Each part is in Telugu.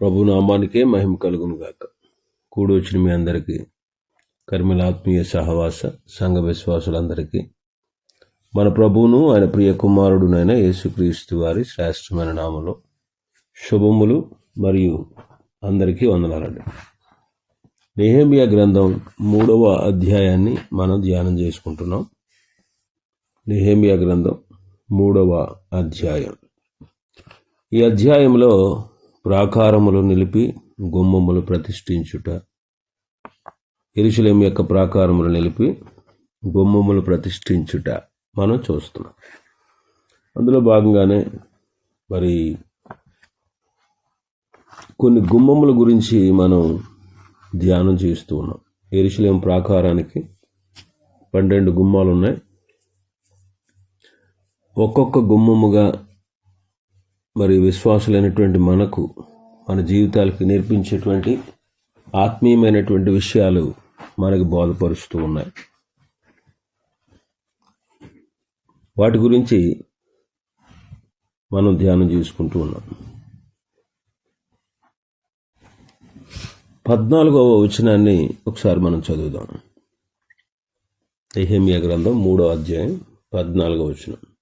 ప్రభు నామానికే మహిమ కలుగును గాక కూడి వచ్చిన మీ అందరికీ కర్మిలాత్మీయ సహవాస సంఘ విశ్వాసులందరికీ మన ప్రభువును ఆయన ప్రియ కుమారుడునైన యేసుక్రీస్తు వారి శ్రేష్టమైన నామలో శుభములు మరియు అందరికీ వందనాలండి. నెహేమియా గ్రంథం మూడవ అధ్యాయాన్ని మనం ధ్యానం చేసుకుంటున్నాం. నెహేమియా గ్రంథం మూడవ అధ్యాయం. ఈ అధ్యాయంలో ప్రాకారములు నిలిపి గుమ్మములు ప్రతిష్ఠించుట. ఎరుశలేం యొక్క ప్రాకారములు నిలిపి గుమ్మములు ప్రతిష్ఠించుట మనం చూస్తున్నాం. అందులో భాగంగానే మరి కొన్ని గుమ్మముల గురించి మనం ధ్యానం చేస్తూ ఉన్నాం. ఎరుశలేం ప్రాకారానికి పన్నెండు గుమ్మాలు ఉన్నాయి. ఒక్కొక్క గుమ్మముగా మరి విశ్వాసులైనటువంటి మనకు మన జీవితాలకి నేర్పించేటువంటి ఆత్మీయమైనటువంటి విషయాలు మనకు బోధపరుస్తూ ఉన్నాయి. వాటి గురించి మనం ధ్యానం చేసుకుంటూ ఉన్నాం. పద్నాలుగవ వచనాన్ని ఒకసారి మనం చదువుదాం. ఎహేమియా గ్రంథం మూడో అధ్యాయం పద్నాలుగవ వచనం.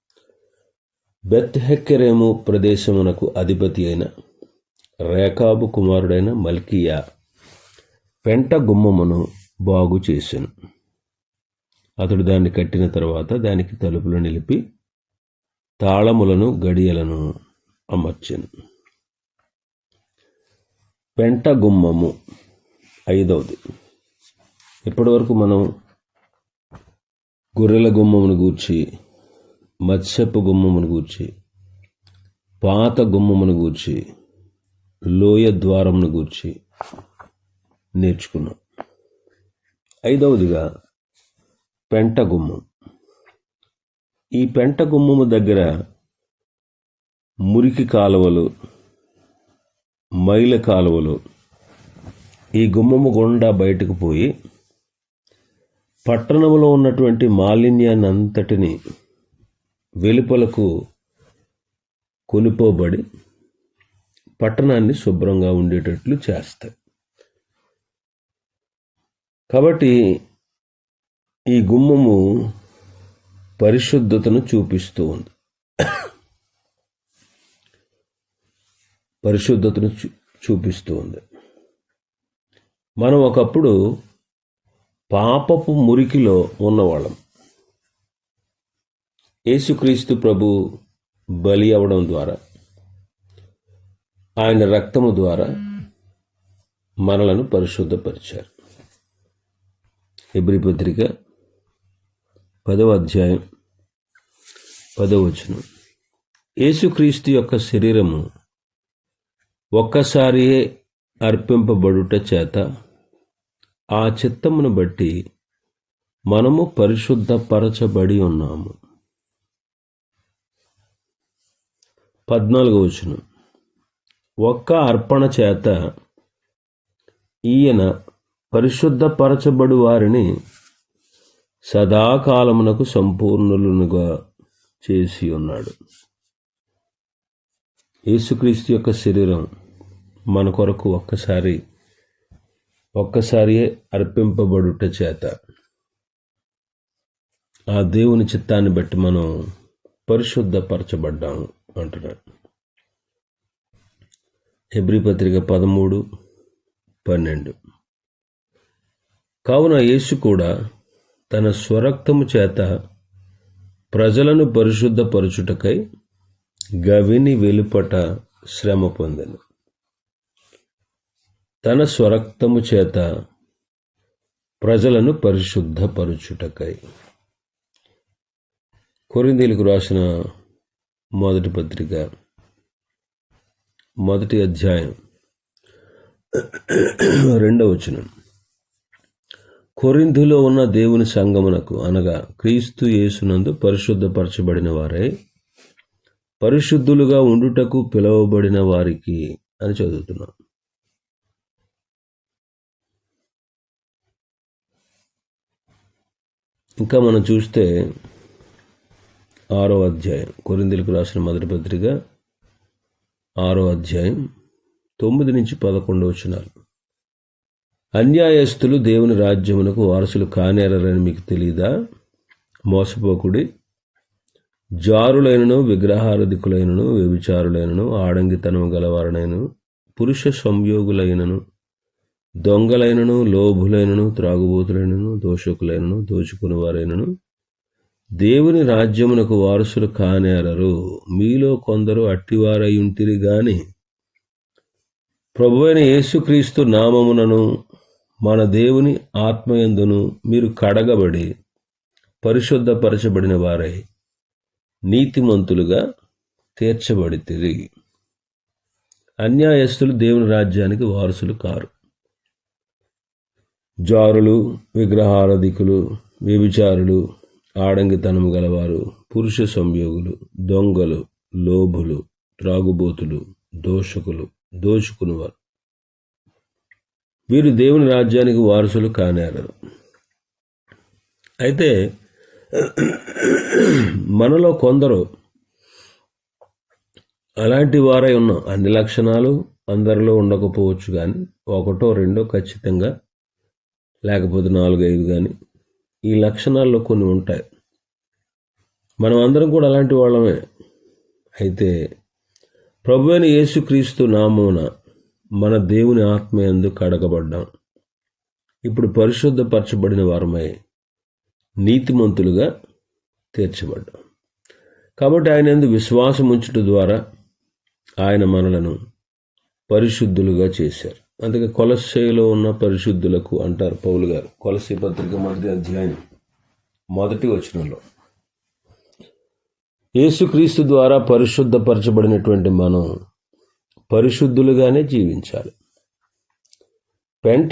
బెత్హెక్కెరేము ప్రదేశమునకు అధిపతి అయిన రేకాబు కుమారుడైన మల్కియా పెంట గుమ్మమును బాగు చేశాను అతడు దాన్ని కట్టిన తర్వాత దానికి తలుపులు నిలిపి తాళములను గడియలను అమర్చాను. పెంట గుమ్మము ఐదవది. ఇప్పటివరకు మనం గొర్రెల గుమ్మమును గూర్చి మత్స్యపు గుమ్మమును గూర్చి పాత గుమ్మమును గూర్చి లోయ ద్వారమును గూర్చి నేర్చుకున్నాం. ఐదవదిగా పెంట గుమ్మం. ఈ పెంట గుమ్మము దగ్గర మురికి కాలువలు మైల కాలువలు ఈ గుమ్మము గుండా బయటకు పోయి పట్టణంలో ఉన్నటువంటి మాలిన్యాన్ని అంతటిని వెలుపలకు కొనుపోబడి పట్టణాన్ని శుభ్రంగా ఉండేటట్లు చేస్తాయి. కాబట్టి ఈ గుమ్మము పరిశుద్ధతను చూపిస్తూ ఉంది. పరిశుద్ధతను చూపిస్తూ ఉంది. మనం ఒకప్పుడు పాపపు మురికిలో ఉన్నవాళ్ళం. యేసుక్రీస్తు ప్రభు బలి అవడం ద్వారా ఆయన రక్తము ద్వారా మనలను పరిశుద్ధపరిచారు. ఎబ్రి పత్రిక పదవ అధ్యాయం పదవచనం యేసుక్రీస్తు యొక్క శరీరము ఒక్కసారియే అర్పింపబడుట చేత ఆ చిత్తమును బట్టి మనము పరిశుద్ధపరచబడి ఉన్నాము. పద్నాలుగో వచనం. ఒక్క అర్పణ చేత ఈయన పరిశుద్ధపరచబడు వారిని సదాకాలమునకు సంపూర్ణులుగా చేసి ఉన్నాడు. యేసుక్రీస్తు యొక్క శరీరం మన కొరకు ఒక్కసారి ఒక్కసారి అర్పింపబడుట చేత. ఆ దేవుని చిత్తాన్ని బట్టి మనం పరిశుద్ధపరచబడ్డాము. అంటున్నాడు. హెబ్రి పత్రిక పదమూడు పన్నెండు. కావున యేసు కూడా తన స్వరక్తము చేత ప్రజలను పరిశుద్ధపరచుటకై గవిని వెలుపట శ్రమ పొందెను. తన స్వరక్తము చేత ప్రజలను పరిశుద్ధపరచుటకై. కొరిందీలకు రాసిన మొదటి పత్రిక. మొదటి అధ్యాయం. రెండవ వచనం. కొరింథులో ఉన్న దేవుని సంగమునకు అనగా క్రీస్తు యేసునందు పరిశుద్ధపరచబడిన వారై పరిశుద్ధులుగా ఉండుటకు పిలువబడిన వారికి అని చదువుతున్నాం. ఇంకా మనం చూస్తే ఆరో అధ్యాయం. కొరిందులకు రాసిన మొదటి పత్రిక ఆరో అధ్యాయం తొమ్మిది నుంచి పదకొండు వచ్చినారు అన్యాయస్తులు దేవుని రాజ్యమునకు వారసులు కానేరని మీకు తెలియదా మోసపోకుడి జారులైనను విగ్రహారధికులైనను వ్యభిచారులైనను ఆడంగితనం గలవారనైనను పురుష సంయోగులైనను దొంగలైనను లోభులైనను త్రాగుబోతులైనను దోషకులైనను దోచుకుని వారైనను దేవుని రాజ్యమునకు వారసులు కానేరరు. మీలో కొందరు అట్టివారై ఉంటిరి ప్రభు అయిన యేసుక్రీస్తు నామమునను మన దేవుని ఆత్మయందును మీరు కడగబడి పరిశుద్ధపరచబడిన వారై నీతిమంతులుగా తీర్చబడితిరి. అన్యాయస్తులు దేవుని రాజ్యానికి వారసులు కారు. జారులు విగ్రహారధికులు వ్యభిచారులు ఆడంగితనం గలవారు పురుష సంయోగులు దొంగలు లోభులు త్రాగుబోతులు దోషకులు దోచుకునివారు వీరు దేవుని రాజ్యానికి వారసులు కానేరరు అయితే మనలో కొందరు అలాంటి వారై ఉన్నాం. అన్ని లక్షణాలు అందరిలో ఉండకపోవచ్చు కానీ ఒకటో రెండో ఖచ్చితంగా లేకపోతే నాలుగు ఐదు కానీ ఈ లక్షణాల్లో కొన్ని ఉంటాయి. మనం అందరం కూడా అలాంటి వాళ్ళమే. అయితే ప్రభు అయిన యేసుక్రీస్తు నామమున మన దేవుని ఆత్మయందు కడగబడ్డాం. ఇప్పుడు పరిశుద్ధపరచబడిన వారమై నీతిమంతులుగా తీర్చబడ్డాం. కాబట్టి ఆయన ఎందు విశ్వాసం ఉంచుట ద్వారా ఆయన మనలను పరిశుద్ధులుగా చేశారు. అందుకే కొలస్సేలో ఉన్న పరిశుద్ధులకు అంటారు పౌలు గారు. కొలసి పత్రిక మొదటి అధ్యాయం మొదటి వచనంలో. యేసుక్రీస్తు ద్వారా పరిశుద్ధపరచబడినటువంటి మనం పరిశుద్ధులుగానే జీవించాలి. పెంట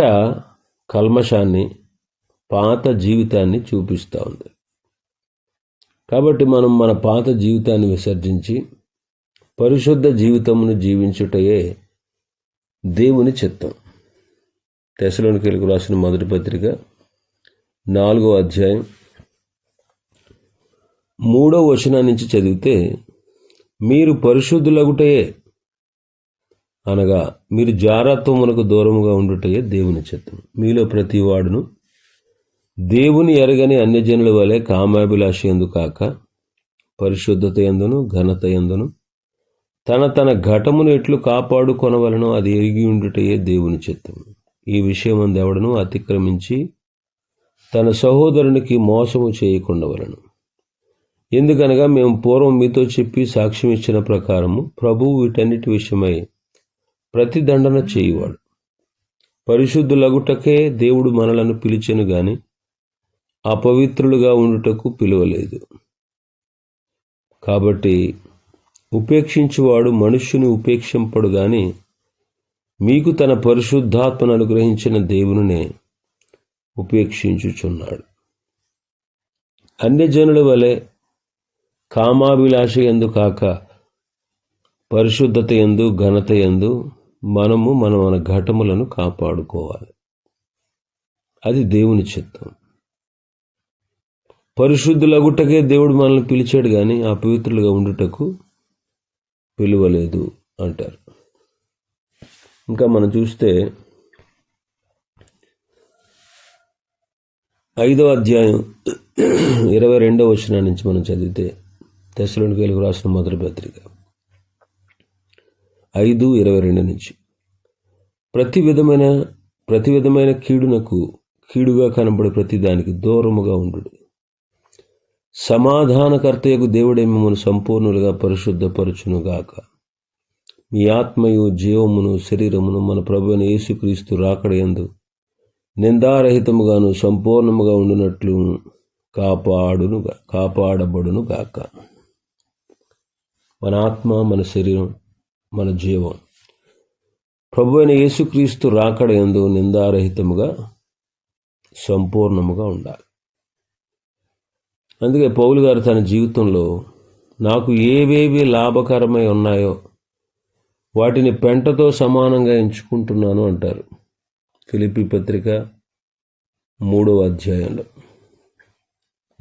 కల్మషాన్ని పాత జీవితాన్ని చూపిస్తూ ఉంది. కాబట్టి మనం మన పాత జీవితాన్ని విసర్జించి పరిశుద్ధ జీవితమును జీవించుటయే దేవుని చిత్తం. తెశలోనికి రాసిన మొదటి పత్రిక నాలుగో అధ్యాయం మూడో వచనం నుంచి చదివితే మీరు పరిశుద్ధులగుటయే అనగా మీరు జారత్వమునకు దూరముగా ఉండుటయే దేవుని చిత్తం. మీలో ప్రతి వాడును దేవుని ఎరగని అన్యజనుల వలె కామాభిలాష ఎందు కాక పరిశుద్ధత ఎందును ఘనత ఎందును తన తన ఘటమును ఎట్లు కాపాడుకొనవలనో అది ఎరిగి ఉండుటయే దేవుని చిత్తం. ఈ విషయం ఎవడను అతిక్రమించి తన సహోదరునికి మోసము చేయకుండవలను. ఎందుకనగా మేము పూర్వం మీతో చెప్పి సాక్ష్యం ఇచ్చిన ప్రకారము ప్రభువు వీటన్నిటి విషయమై ప్రతిదండన చేయువాడు. పరిశుద్ధులగుటకే దేవుడు మనలను పిలిచెను గాని అపవిత్రులుగా ఉండుటకు పిలువలేదు. కాబట్టి ఉపేక్షించువాడు మనుష్యుని ఉపేక్షింపడు గాని మీకు తన పరిశుద్ధాత్మను అనుగ్రహించిన దేవునినే ఉపేక్షించుచున్నాడు. అన్యజనుల వలె కామాభిలాష ఎందు కాక పరిశుద్ధత ఎందు ఘనత ఎందు మనము మన మన ఘటములను కాపాడుకోవాలి. అది దేవుని చిత్తం. పరిశుద్ధులగుటకే దేవుడు మనల్ని పిలిచాడు కానీ అపవిత్రులుగా ఉండుటకు పిలువలేదు అంటారు. ఇంకా మనం చూస్తే ఐదవ అధ్యాయం ఇరవై రెండవ వచనం నుంచి మనం చదివితే దశలోని వెలుగు రాసిన మొదటి పత్రిక ఐదు ఇరవై రెండు నుంచి. ప్రతి విధమైన ప్రతి విధమైన కీడునకు కీడుగా కనబడే ప్రతి దానికి దూరముగా ఉండు. సమాధానకర్తయకు దేవుడే మిమ్మల్ని సంపూర్ణులుగా పరిశుద్ధపరచునుగాక. మీ ఆత్మయు జీవమును శరీరమును మన ప్రభుని యేసుక్రీస్తు రాకడయందు నిందారహితముగాను సంపూర్ణముగా ఉండినట్లు కాపాడును కాపాడబడును గాక మన ఆత్మ మన శరీరం మన జీవం ప్రభు అయిన యేసుక్రీస్తు రాకడ ఎందు నిందారహితముగా సంపూర్ణముగా ఉండాలి. అందుకే పౌలు గారు తన జీవితంలో నాకు ఏవేవి లాభకరమై ఉన్నాయో వాటిని పెంటతో సమానంగా ఎంచుకుంటున్నాను అంటారు. ఫిలిపి పత్రిక మూడవ అధ్యాయంలో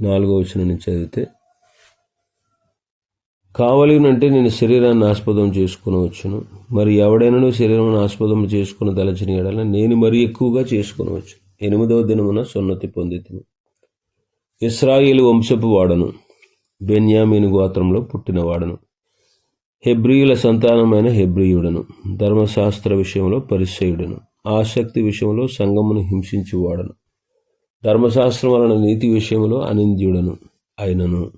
నాలుగో వచ్చిన నుంచి చదివితే కావలినంటే నేను శరీరాన్ని ఆస్పదం చేసుకునవచ్చును మరి ఎవడైనా శరీరం ఆస్పదం చేసుకుని తలచిన ఎడల నేను మరి ఎక్కువగా చేసుకునవచ్చు. ఎనిమిదవ దినమున సున్నతి పొందితిని ఇస్రాయిలు వంశపు వాడను. బెన్యామీను గోత్రంలో పుట్టినవాడను హెబ్రియుల సంతానమైన హెబ్రియుడను. ధర్మశాస్త్ర విషయంలో పరిచయుడను ఆసక్తి విషయంలో సంగమును హింసించువాడను ధర్మశాస్త్రం వలన నీతి విషయంలో అనింద్యుడను అయినను.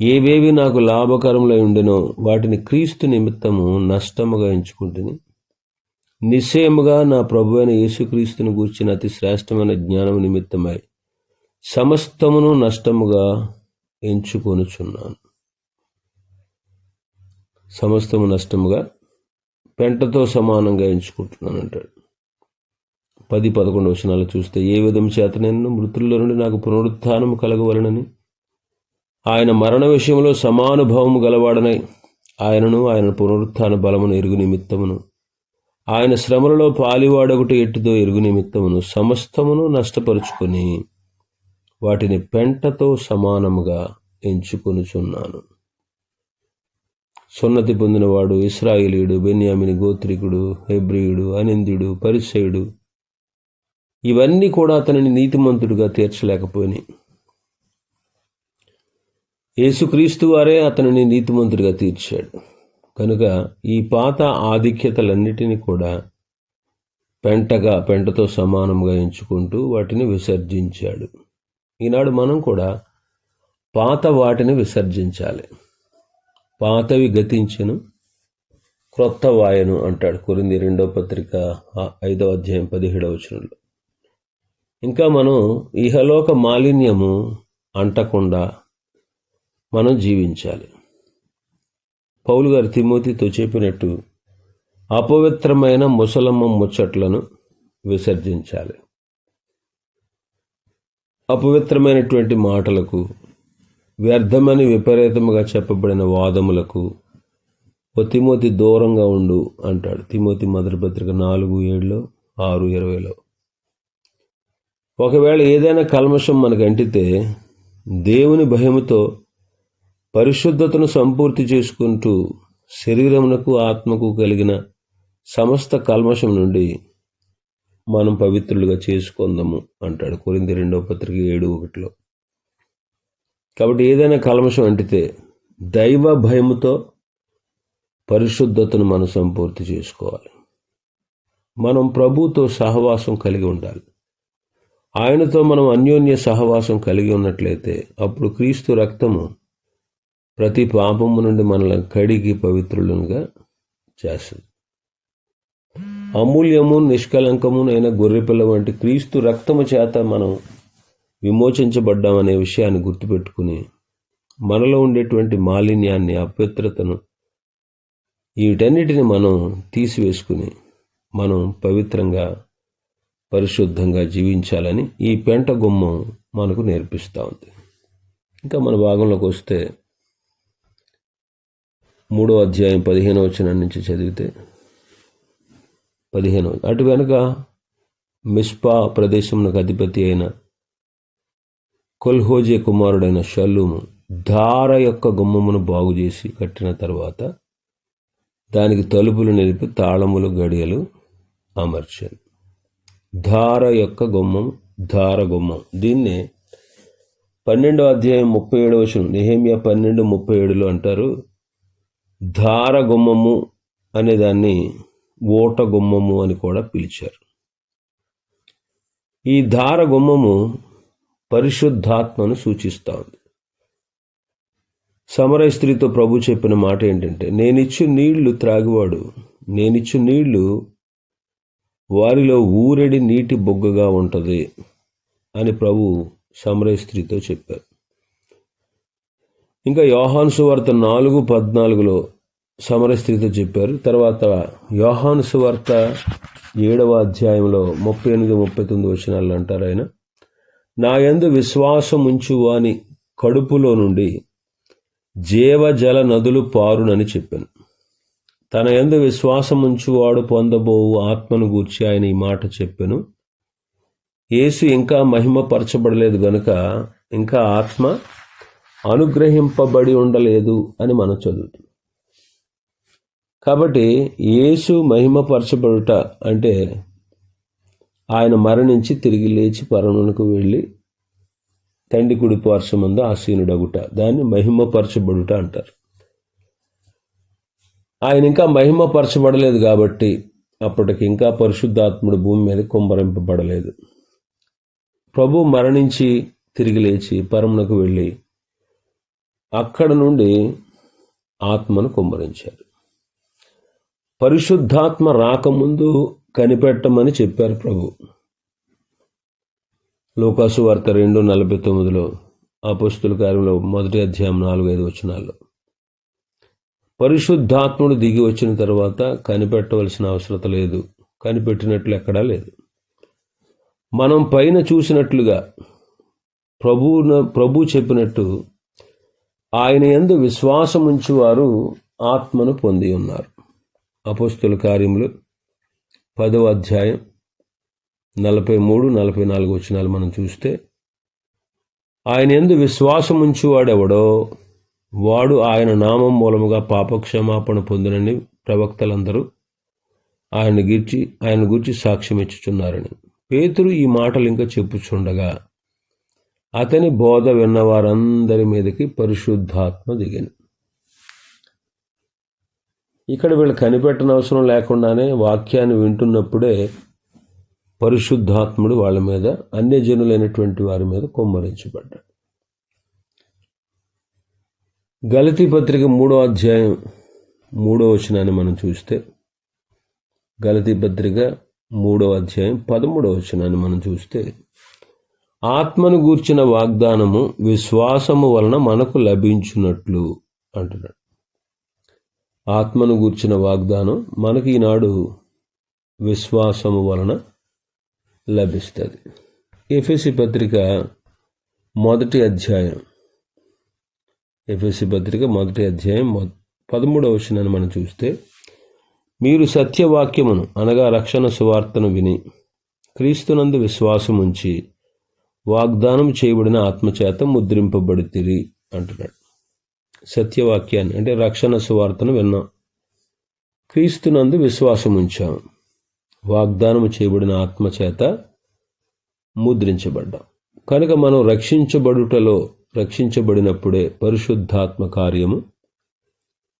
ఏవేవి నాకు లాభకరములై ఉండెనో వాటిని క్రీస్తు నిమిత్తము నష్టముగా ఎంచుకుంటుని నిశ్చయముగా నా ప్రభు అయిన యేసుక్రీస్తుని గూర్చిన అతి శ్రేష్టమైన జ్ఞానం నిమిత్తమై సమస్తమును నష్టముగా ఎంచుకొనుచున్నాను. సమస్తము నష్టముగా పెంటతో సమానంగా ఎంచుకుంటున్నాను అంటాడు. పది పదకొండు వచనాలు చూస్తే ఏ విధం చేత నేను మృతుల్లో నుండి నాకు పునరుత్థానము కలగవలనని? ఆయన మరణ విషయంలో సమానుభవము గలవాడనై ఆయనను ఆయన పునరుత్థాన బలమును ఎరుగు నిమిత్తమును ఆయన శ్రమలలో పాలివాడొకటి ఎట్టుదో ఎరుగు నిమిత్తమును సమస్తమును నష్టపరుచుకొని వాటిని పెంటతో సమానముగా ఎంచుకొనుచున్నాను. సున్నతి పొందినవాడు ఇస్రాయిలీయుడు బెన్యామిని గోత్రికుడు హెబ్రియుడు అనిందుడు పరిసయుడు ఇవన్నీ కూడా అతనిని నీతిమంతుడిగా తీర్చలేకపోయినాయి యేసుక్రీస్తు వారే అతనిని నీతిమంతుడిగా తీర్చాడు. కనుక ఈ పాత ఆధిక్యతలన్నిటినీ కూడా పెంటగా పెంటతో సమానంగా ఎంచుకుంటూ వాటిని విసర్జించాడు. ఈనాడు మనం కూడా పాత వాటిని విసర్జించాలి. పాతవి గతించను క్రొత్త వాయను అంటాడు కొరింది రెండవ పత్రిక ఐదవ అధ్యాయం పదిహేడవ వచనంలో. ఇంకా మనం ఇహలోక మాలిన్యము అంటకుండా మనం జీవించాలి. పౌలు గారు తిమోతితో చెప్పినట్టు అపవిత్రమైన ముసలమ్మ ముచ్చట్లను విసర్జించాలి. అపవిత్రమైనటువంటి మాటలకు వ్యర్థమని విపరీతముగా చెప్పబడిన వాదములకు ఓ తిమోతి దూరంగా ఉండు అంటాడు. తిమోతి మొదటి పత్రిక నాలుగు ఏడులో ఆరు ఇరవైలో. ఒకవేళ ఏదైనా కల్మషం మనకు అంటితే దేవుని భయముతో పరిశుద్ధతను సంపూర్తి చేసుకుంటూ శరీరమునకు ఆత్మకు కలిగిన సమస్త కల్మషం నుండి మనం పవిత్రులుగా చేసుకుందాము అంటాడు. కొరింది రెండవ పత్రిక ఏడు ఒకటిలో. కాబట్టి ఏదైనా కల్మషం అంటితే దైవ భయముతో పరిశుద్ధతను మనం సంపూర్తి చేసుకోవాలి. మనం ప్రభుతో సహవాసం కలిగి ఉండాలి. ఆయనతో మనం అన్యోన్య సహవాసం కలిగి ఉన్నట్లయితే అప్పుడు క్రీస్తు రక్తము ప్రతి పాపము నుండి మనల్ని కడిగి పవిత్రులుగా చేస్తుంది. అమూల్యము నిష్కలంకము అయిన గొర్రెపిల్ల వంటి క్రీస్తు రక్తము చేత మనం విమోచించబడ్డామనే విషయాన్ని గుర్తుపెట్టుకుని మనలో ఉండేటువంటి మాలిన్యాన్ని అపవిత్రతను వీటన్నిటిని మనం తీసివేసుకుని మనం పవిత్రంగా పరిశుద్ధంగా జీవించాలని ఈ పెంట గుమ్మం మనకు నేర్పిస్తూ ఉంది. ఇంకా మన భాగంలోకి వస్తే మూడో అధ్యాయం పదిహేనవ వచనం నుంచి చదివితే పదిహేను. అటు వెనుక మిస్పా ప్రదేశమునకు అధిపతి అయిన కొల్హోజే కుమారుడైన షల్లూము ధార యొక్క గుమ్మమును బాగు చేసి కట్టిన తర్వాత దానికి తలుపులు నిలిపి తాళములు గడియలు అమర్చాను ధార యొక్క గుమ్మం ధార గుమ్మం. దీన్నే పన్నెండో అధ్యాయం ముప్పై ఏడు వచనం నిహేమియా పన్నెండు ముప్పై ఏడులో అంటారు ధార గుమ్మము అనేదాన్ని ఓట గుమ్మము అని కూడా పిలిచారు. ఈ ధార గుమ్మము పరిశుద్ధాత్మను సూచిస్తూ ఉంది. సమర స్త్రీతో ప్రభు చెప్పిన మాట ఏంటంటే నేనిచ్చు నీళ్ళు త్రాగివాడు నేనిచ్చు నీళ్ళు వారిలో ఊరెడి నీటి బొగ్గగా ఉంటుంది అని ప్రభు సమరయ స్త్రీతో చెప్పారు. ఇంకా యోహాన్సు వార్త నాలుగు పద్నాలుగులో సమర స్త్రీతో చెప్పారు. తర్వాత యోహాను సువార్త ఏడవ అధ్యాయంలో ముప్పై ఎనిమిది ముప్పై తొమ్మిది వచనాలు అంటారు ఆయన. నా యందు విశ్వాసం ఉంచు అని కడుపులో నుండి జీవజల నదులు పారునని చెప్పాను. తన ఎందు విశ్వాసం ఉంచువాడు పొందబోవు ఆత్మను గూర్చి ఆయన ఈ మాట చెప్పాను. యేసు ఇంకా మహిమపరచబడలేదు గనుక ఇంకా ఆత్మ అనుగ్రహింపబడి ఉండలేదు అని మనం చదువుతాం. కాబట్టి యేసు మహిమపరచబడుట అంటే ఆయన మరణించి తిరిగి లేచి పరమునకు వెళ్ళి తండ్రి కుడి పార్శ్వమందు ఆసీనుడగుట. దాన్ని మహిమపరచబడుట అంటారు. ఆయన ఇంకా మహిమపరచబడలేదు కాబట్టి అప్పటికి ఇంకా పరిశుద్ధాత్ముడు భూమి మీద కుమ్మరింపబడలేదు. ప్రభు మరణించి తిరిగి లేచి పరమునకు వెళ్ళి అక్కడ నుండి ఆత్మను కుమ్మరించారు పరిశుద్ధాత్మ రాకముందు కనిపెట్టమని చెప్పారు ప్రభు. లోకాసు వార్త రెండు నలభై తొమ్మిదిలో అపస్తుల కార్యంలో మొదటి అధ్యాయం నాలుగు ఐదు వచనాల్లో. పరిశుద్ధాత్ముడు దిగి వచ్చిన తర్వాత కనిపెట్టవలసిన అవసరత లేదు కనిపెట్టినట్లు ఎక్కడా లేదు. మనం పైన చూసినట్లుగా ప్రభువున ప్రభు చెప్పినట్టు ఆయన ఎందు విశ్వాసం వారు ఆత్మను పొంది ఉన్నారు. అపోస్తుల కార్యములు పదవ అధ్యాయం నలభై మూడు నలభై నాలుగు వచ్చినాలు మనం చూస్తే ఆయన ఎందు విశ్వాసం ఉంచువాడెవడో వాడు ఆయన నామం మూలముగా పాపక్షమాపణ పొందినని ప్రవక్తలందరూ ఆయన గురించి ఆయన గురించి సాక్ష్యం ఇచ్చుచున్నారని. పేతురు ఈ మాటలు ఇంకా చెప్పుచుండగా అతని బోధ విన్న వారందరి మీదకి పరిశుద్ధాత్మ దిగింది ఇక్కడ వీళ్ళు కనిపెట్టనవసరం అవసరం లేకుండానే వాక్యాన్ని వింటున్నప్పుడే పరిశుద్ధాత్ముడు వాళ్ళ మీద అన్యజనులైనటువంటి వారి మీద కొమ్మరించబడ్డాడు. గలతీ పత్రిక మూడో అధ్యాయం మూడో వచనాన్ని మనం చూస్తే గలతీ పత్రిక మూడో అధ్యాయం పదమూడవ వచనాన్ని మనం చూస్తే ఆత్మను గూర్చిన వాగ్దానము విశ్వాసము వలన మనకు లభించున్నట్లు అంటున్నాడు. ఆత్మను గూర్చిన వాగ్దానం మనకి ఈనాడు విశ్వాసము వలన లభిస్తుంది. ఎఫ్ఎసి పత్రిక మొదటి అధ్యాయం. ఎఫ్ఎసి పత్రిక మొదటి అధ్యాయం పదమూడవ వచనాన్ని మనం చూస్తే మీరు సత్యవాక్యమును అనగా రక్షణ సువార్తను విని క్రీస్తునందు విశ్వాసముంచి వాగ్దానం చేయబడిన ఆత్మచేత ముద్రింపబడితిరి అంటున్నాడు. సత్యవాక్యాన్ని అంటే రక్షణ సువార్తను విన్నాం. క్రీస్తునందు విశ్వాసం ఉంచాం వాగ్దానం చేయబడిన ఆత్మచేత ముద్రించబడ్డాం. కనుక మనం రక్షించబడుటలో రక్షించబడినప్పుడే పరిశుద్ధాత్మ కార్యము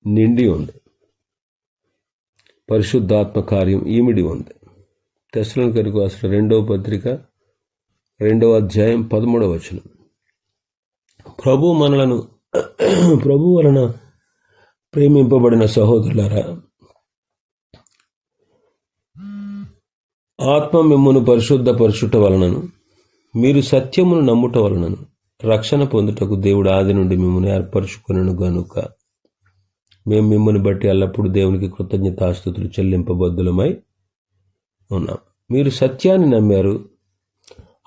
నిండి ఉంది. పరిశుద్ధాత్మ కార్యం ఈమిడి ఉంది. తెసలను కనుక అసలు రెండవ పత్రిక రెండవ అధ్యాయం పదమూడవ వచనం. ప్రభు మనలను ప్రభు వలన ప్రేమింపబడిన సహోదరులారా ఆత్మ మిమ్మును పరిశుద్ధ పరుచుట వలనను మీరు సత్యమును నమ్ముట వలనను రక్షణ పొందుటకు దేవుడు ఆది నుండి మిమ్మల్ని ఏర్పరచుకునను గనుక. మేము మిమ్మల్ని బట్టి ఎల్లప్పుడూ దేవునికి కృతజ్ఞతాస్థుతులు చెల్లింపబద్దులమై ఉన్నాం. మీరు సత్యాన్ని నమ్మారు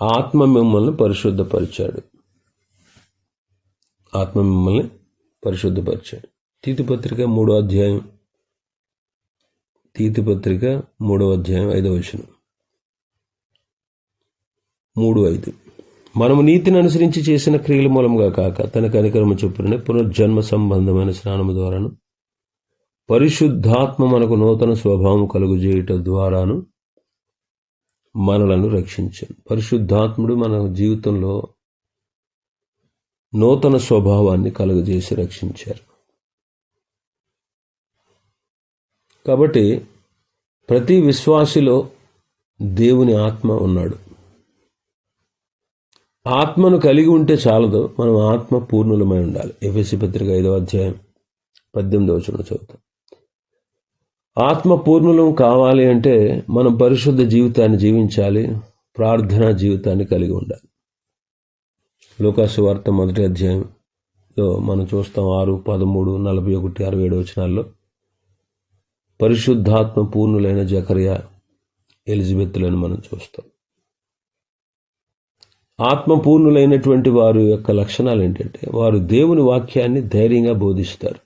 ఆత్మ మిమ్మల్ని పరిశుద్ధపరిచాడు. ఆత్మ మిమ్మల్ని పరిశుద్ధపరిచాడు. తీతిపత్రిక మూడో అధ్యాయం తీతిపత్రిక మూడో అధ్యాయం ఐదవ వచనం. మూడు ఐదు. మనము నీతిని అనుసరించి చేసిన క్రియల మూలంగా కాక తన కనికరము చొప్పున పునర్జన్మ సంబంధమైన స్నానము ద్వారాను పరిశుద్ధాత్మ మనకు నూతన స్వభావం కలుగు ద్వారాను మనలను రక్షించాను. పరిశుద్ధాత్ముడు మన జీవితంలో నూతన స్వభావాన్ని కలుగజేసి రక్షించారు. కాబట్టి ప్రతి విశ్వాసిలో దేవుని ఆత్మ ఉన్నాడు. ఆత్మను కలిగి ఉంటే చాలదు మనం ఆత్మ పూర్ణులమై ఉండాలి. ఎఫ్ఎస్సి పత్రిక ఐదవ అధ్యాయం పద్దెనిమిదవ చూడ చదువుతాం. ఆత్మ పూర్ణులం కావాలి అంటే మనం పరిశుద్ధ జీవితాన్ని జీవించాలి ప్రార్థనా జీవితాన్ని కలిగి ఉండాలి. లూకాసు వార్త మొదటి అధ్యాయంలో మనం చూస్తాం ఆరు పదమూడు నలభై ఒకటి అరవై ఏడు వచనాల్లో. పరిశుద్ధాత్మ పూర్ణులైన జకర్య ఎలిజబెత్లను మనం చూస్తాం. ఆత్మపూర్ణులైనటువంటి వారి యొక్క లక్షణాలు ఏంటంటే వారు దేవుని వాక్యాన్ని ధైర్యంగా బోధిస్తారు.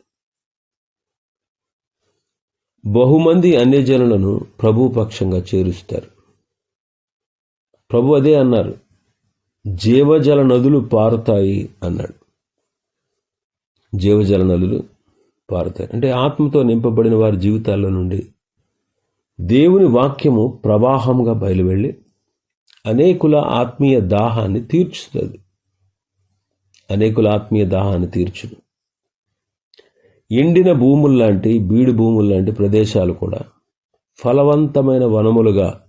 బహుమంది అన్యజనులను ప్రభు పక్షంగా చేరుస్తారు. ప్రభు అదే అన్నారు జీవజల నదులు పారుతాయి అన్నాడు. జీవజల నదులు పారుతాయి. అంటే ఆత్మతో నింపబడిన వారి జీవితాల్లో నుండి దేవుని వాక్యము ప్రవాహంగా బయలువెళ్ళి అనేకుల ఆత్మీయ దాహాన్ని తీర్చుతుంది. అనేకుల ఆత్మీయ దాహాన్ని తీర్చును. ఎండిన భూముల్లాంటి బీడు భూముల్లాంటి ప్రదేశాలు కూడా ఫలవంతమైన వనములుగా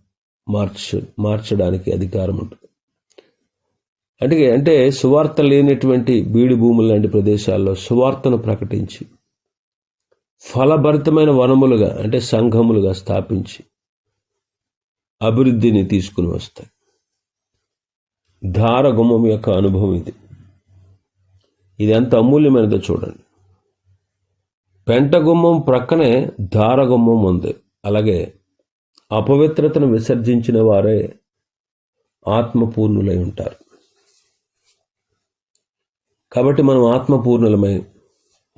మార్చ మార్చడానికి అధికారం ఉంటుంది అంటే అంటే సువార్త లేనటువంటి బీడు భూములు లాంటి ప్రదేశాల్లో సువార్తను ప్రకటించి ఫలభరితమైన వనములుగా అంటే సంఘములుగా స్థాపించి అభివృద్ధిని తీసుకుని వస్తాయి. ధారగుమ్మం యొక్క అనుభవం ఇది. ఇది ఎంత అమూల్యమైనదో చూడండి. పెంటగుమ్మం ప్రక్కనే ధారగుమ్మం ఉంది. అలాగే అపవిత్రతను విసర్జించిన వారే ఆత్మపూర్ణులై ఉంటారు. కాబట్టి మనం ఆత్మపూర్ణులమై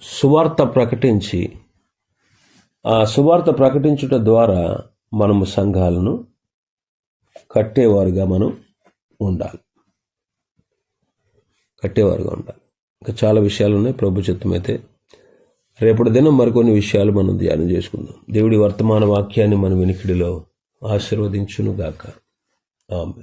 సువార్త ప్రకటించి ఆ సువార్త ప్రకటించుట ద్వారా మనము సంఘాలను కట్టేవారుగా మనం ఉండాలి. కట్టేవారుగా ఉండాలి. ఇంకా చాలా విషయాలు ఉన్నాయి ప్రభు చిత్తమైతే రేపటి దినం మరికొన్ని విషయాలు మనం ధ్యానం చేసుకుందాం. దేవుడి వర్తమాన వాక్యాన్ని మన వెనికిడిలో ఆశీర్వదించును గాక ఆమె